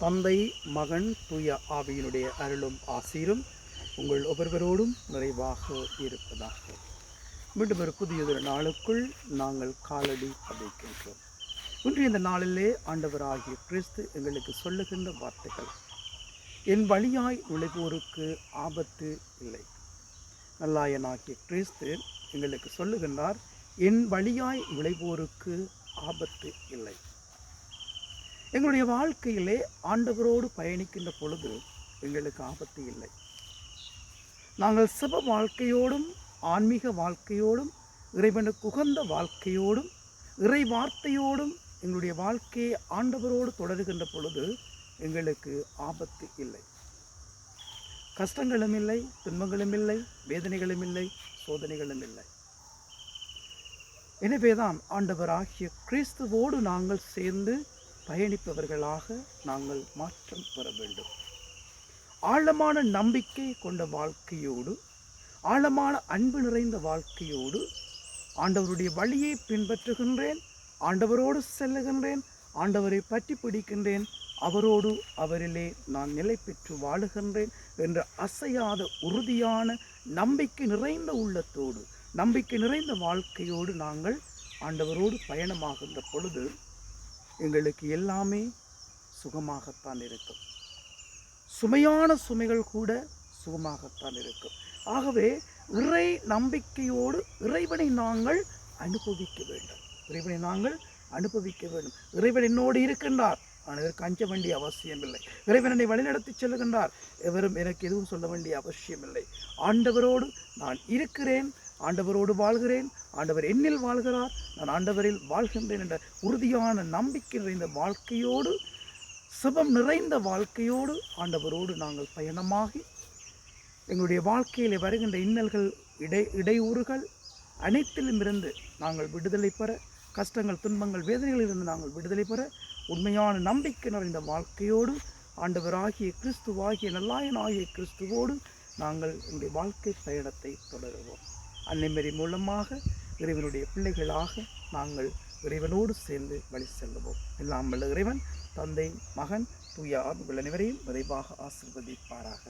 தந்தை மகன் தூய ஆவியினுடைய அருளும் ஆசீரும் உங்கள் ஒவ்வொருவரோடும் நிறைவாக இருப்பதாக. மீண்டும் ஒரு புதியதொரு நாளுக்குள் நாங்கள் காலடி பதிக்கின்றோம் இன்று இந்த நாளிலே ஆண்டவராகிய கிறிஸ்து எங்களுக்கு சொல்லுகின்ற வார்த்தைகள் என் வழியாய் நுழைவோருக்கு ஆபத்து இல்லை. நல்லாயனாகிய கிறிஸ்து எங்களுக்கு சொல்லுகின்றார் என் வழியாய் நுழைவோருக்கு ஆபத்து இல்லை. எங்களுடைய வாழ்க்கையிலே ஆண்டவரோடு பயணிக்கின்ற பொழுது எங்களுக்கு ஆபத்து இல்லை. நாங்கள் சப வாழ்க்கையோடும் ஆன்மீக வாழ்க்கையோடும் இறைவனுக்கு உகந்த வாழ்க்கையோடும் இறை வார்த்தையோடும் எங்களுடைய வாழ்க்கையை ஆண்டவரோடு தொடருகின்ற பொழுது எங்களுக்கு ஆபத்து இல்லை. கஷ்டங்களும் இல்லை துன்பங்களும் இல்லை வேதனைகளும் இல்லை சோதனைகளும் இல்லை. எனவேதான் ஆண்டவராகிய கிறிஸ்துவோடு நாங்கள் சேர்ந்து பயணிப்பவர்களாக நாங்கள் மாற்றம் பெற வேண்டும். ஆழமான நம்பிக்கை கொண்ட வாழ்க்கையோடு ஆழமான அன்பு நிறைந்த வாழ்க்கையோடு ஆண்டவருடைய வழியை பின்பற்றுகின்றேன் ஆண்டவரோடு செல்லுகின்றேன் ஆண்டவரை பற்றி பிடிக்கின்றேன் அவரோடு அவரிலே நான் நிலை பெற்று வாழுகின்றேன் என்ற அசையாத உறுதியான நம்பிக்கை நிறைந்த உள்ளத்தோடு நம்பிக்கை நிறைந்த வாழ்க்கையோடு நாங்கள் ஆண்டவரோடு பயணமாகின்ற பொழுது எங்களுக்கு எல்லாமே சுகமாகத்தான் இருக்கும். சுமையான சுமைகள் கூட சுகமாகத்தான் இருக்கும். ஆகவே இறை நம்பிக்கையோடு இறைவனை நாங்கள் அனுபவிக்க வேண்டும். இறைவனை நாங்கள் அனுபவிக்க வேண்டும். இறைவன் என்னோடு இருக்கின்றார். ஆனால் இதற்கு அஞ்ச வேண்டிய அவசியமில்லை. இறைவன் என்னை வழிநடத்தி செல்லுகின்றார். எவரும் எனக்கு எதுவும் சொல்ல வேண்டிய அவசியமில்லை. ஆண்டவரோடு நான் இருக்கிறேன். ஆண்டவரோடு வாழ்கிறேன் ஆண்டவர் என்னில் வாழ்கிறார் நான் ஆண்டவரில் வாழ்கின்றேன் என்ற உறுதியான நம்பிக்கை நிறைந்த வாழ்க்கையோடு சுபம் நிறைந்த வாழ்க்கையோடு ஆண்டவரோடு நாங்கள் பயணமாகி எங்களுடைய வாழ்க்கையில் வருகின்ற இன்னல்கள் இடை இடையூறுகள் அனைத்திலும் இருந்து நாங்கள் விடுதலை பெற கஷ்டங்கள் துன்பங்கள் வேதனைகளிலிருந்து நாங்கள் விடுதலை பெற உண்மையான நம்பிக்கை நிறைந்த வாழ்க்கையோடு ஆண்டவராகிய கிறிஸ்துவாகிய நல்லாயனாகிய கிறிஸ்துவோடு நாங்கள் எங்களுடைய வாழ்க்கை பயணத்தை தொடருவோம். அன்னைமரி மூலமாக இறைவனுடைய பிள்ளைகளாக நாங்கள் இறைவனோடு சேர்ந்து வழி செல்லுவோம். எல்லாம் வல்ல இறைவன் தந்தை மகன் தூய ஆவிகள் அனைவரையும் விரைவாக ஆசிர்வதிப்பாராக.